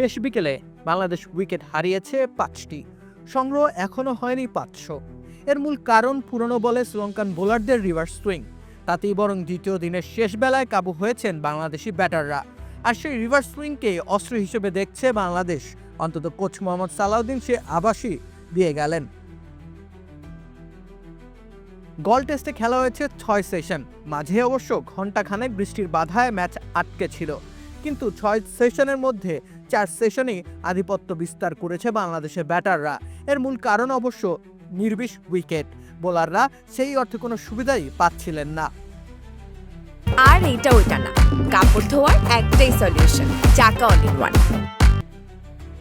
শেষ বিকেলে বাংলাদেশ উইকেট হারিয়েছে পাঁচটি। সংগ্রহ এখনও হয়নি পাঁচশো। এর মূল কারণ পুরনো বলে শ্রীলঙ্কান বোলারদের রিভার্স সুইং। তাতেই বরং দ্বিতীয় দিনের শেষ বেলায় কাবু হয়েছেন বাংলাদেশি ব্যাটাররা। আর সেই রিভার্স সুইংকে অস্ত্র হিসেবে দেখছে বাংলাদেশ। অন্তত কোচ মোহাম্মদ সালাউদ্দিন সে আবাসই দিয়ে গেলেন। গল টেস্টে খেলা হয়েছে ছয় সেশন। মাঝে অবশ্য ঘণ্টাখানেক বৃষ্টির বাধায় ম্যাচ আটকে ছিল। কিন্তু ছয় সেশনের মধ্যে চার সেশনেই আধিপত্য বিস্তার করেছে বাংলাদেশের ব্যাটাররা। এর মূল কারণ অবশ্য নির্বিষ উইকেট। বোলাররা সেই অর্থে কোনো সুবিধাই পাচ্ছিলেন না। আর এইটা ওইটা না। কাপড় ধোয়ার একটাই সলিউশন চাকা অল ইন ওয়ান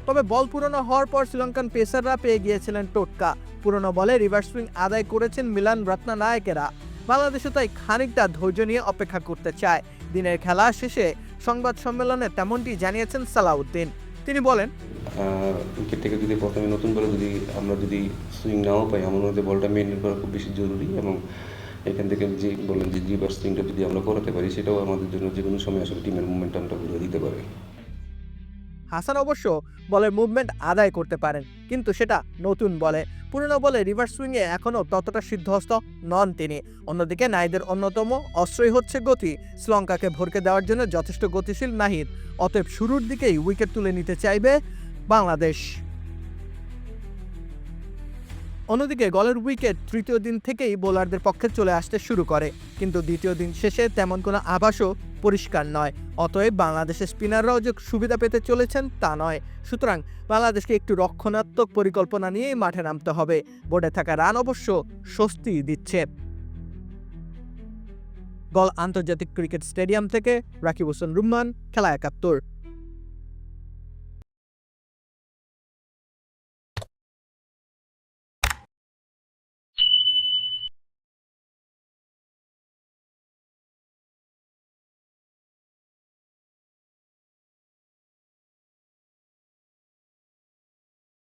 তবে বল পুরনো হওয়ার পর শ্রীলঙ্কান পেসাররা পেয়ে গিয়েছিলেন টোটকা। পুরনো বলে রিভার্স সুইং আদায় করেছেন মিলান রত্না নায়কেরা বাংলাদেশও তাই খানিকটা ধৈর্য নিয়ে অপেক্ষা করতে চায়। দিনের খেলা শেষে সংবাদ সম্মেলনে তেমনটি জানিয়েছেন সালাউদ্দিন। তিনি বলেন উইকেট থেকে যদি প্রথমে নতুন বলে যদি আমরা যদি সুইং নাও পাই আমার মধ্যে বলটা মেনটেন করা খুব বেশি জরুরি এবং এখান থেকে যে বলেন যে রিভার্স সুইংটা যদি আমরা করাতে পারি সেটাও আমাদের জন্য যে কোনো সময় আসলে টিমের মুভমেন্টামটা ঘুরে দিতে পারে। হাসান অবশ্য বলের মুভমেন্ট আদায় করতে পারেন কিন্তু সেটা নতুন বলে। পুরনো বলে রিভার্স সুইংয়ে এখনও ততটা সিদ্ধহস্ত নন তিনি। অন্যদিকে নাইদের অন্যতম অস্ত্রই হচ্ছে গতি। শ্রীলঙ্কাকে ভরকে দেওয়ার জন্য যথেষ্ট গতিশীল নাহিদ। অতএব শুরুর দিকেই উইকেট তুলে নিতে চাইবে বাংলাদেশ। অন্যদিকে গলের উইকেট তৃতীয় দিন থেকেই বোলারদের পক্ষে চলে আসতে শুরু করে। কিন্তু দ্বিতীয় দিন শেষে তেমন কোনো আভাসও পরিষ্কার নয়। অতএব বাংলাদেশের স্পিনাররাও যে সুবিধা পেতে চলেছেন তা নয়। সুতরাং বাংলাদেশকে একটু রক্ষণাত্মক পরিকল্পনা নিয়েই মাঠে নামতে হবে। বোর্ডে থাকা রান অবশ্য স্বস্তি দিচ্ছে। গল আন্তর্জাতিক ক্রিকেট স্টেডিয়াম থেকে রাকিব হোসেন রুম্মান, খেলা একাত্তর।